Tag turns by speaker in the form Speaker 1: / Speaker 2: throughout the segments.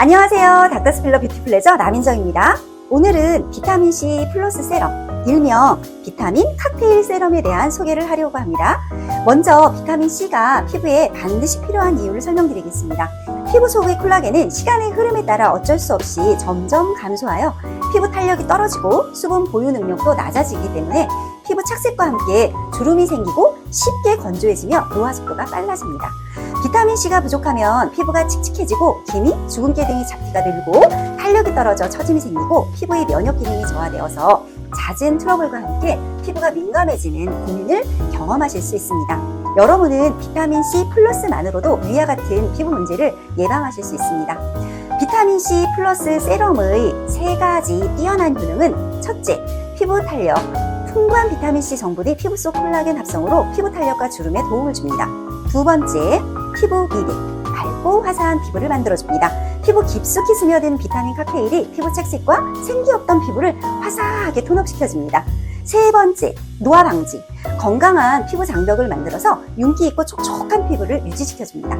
Speaker 1: 안녕하세요. 닥터스필러 뷰티플레저 남인정입니다. 오늘은 비타민C 플러스 세럼, 일명 비타민 칵테일 세럼에 대한 소개를 하려고 합니다. 먼저 비타민C가 피부에 반드시 필요한 이유를 설명드리겠습니다. 피부 속의 콜라겐은 시간의 흐름에 따라 어쩔 수 없이 점점 감소하여 피부 탄력이 떨어지고 수분 보유 능력도 낮아지기 때문에 피부 착색과 함께 주름이 생기고 쉽게 건조해지며 노화 속도가 빨라집니다. 비타민C가 부족하면 피부가 칙칙해지고 기미, 주근깨 등의 잡티가 늘고 탄력이 떨어져 처짐이 생기고 피부의 면역 기능이 저하되어서 잦은 트러블과 함께 피부가 민감해지는 고민을 경험하실 수 있습니다. 여러분은 비타민C 플러스만으로도 위와 같은 피부 문제를 예방하실 수 있습니다. 비타민C 플러스 세럼의 세 가지 뛰어난 기능은 첫째, 피부 탄력. 풍부한 비타민C 성분이 피부 속 콜라겐 합성으로 피부 탄력과 주름에 도움을 줍니다. 두 번째, 피부 미백. 밝고 화사한 피부를 만들어줍니다. 피부 깊숙이 스며든 비타민 칵테일이 피부 착색과 생기 없던 피부를 화사하게 톤업시켜줍니다. 세 번째, 노화 방지. 건강한 피부 장벽을 만들어서 윤기 있고 촉촉한 피부를 유지시켜줍니다.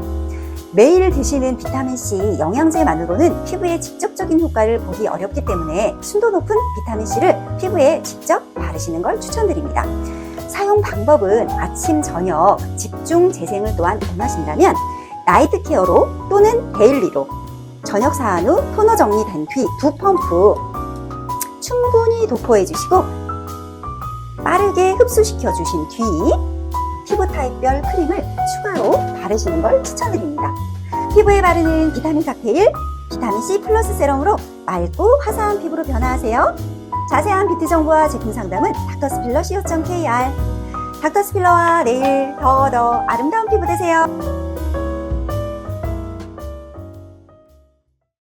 Speaker 1: 매일 드시는 비타민C 영양제만으로는 피부에 직접적인 효과를 보기 어렵기 때문에 순도 높은 비타민C를 피부에 직접 바르시는 걸 추천드립니다. 사용 방법은 아침, 저녁 집중 재생을 또한 원하신다면 나이트 케어로 또는 데일리로 저녁 사한 후 토너 정리된 뒤 두 펌프 충분히 도포해 주시고 빠르게 흡수시켜 주신 뒤 피부 타입별 크림을 추가로 바르시는 걸 추천드립니다. 피부에 바르는 비타민 칵테일 비타민 C 플러스 세럼으로 맑고 화사한 피부로 변화하세요. 자세한 뷰티 정보와 제품 상담은 닥터스필러 co.kr 닥터스필러와 내일 더더 아름다운 피부 되세요.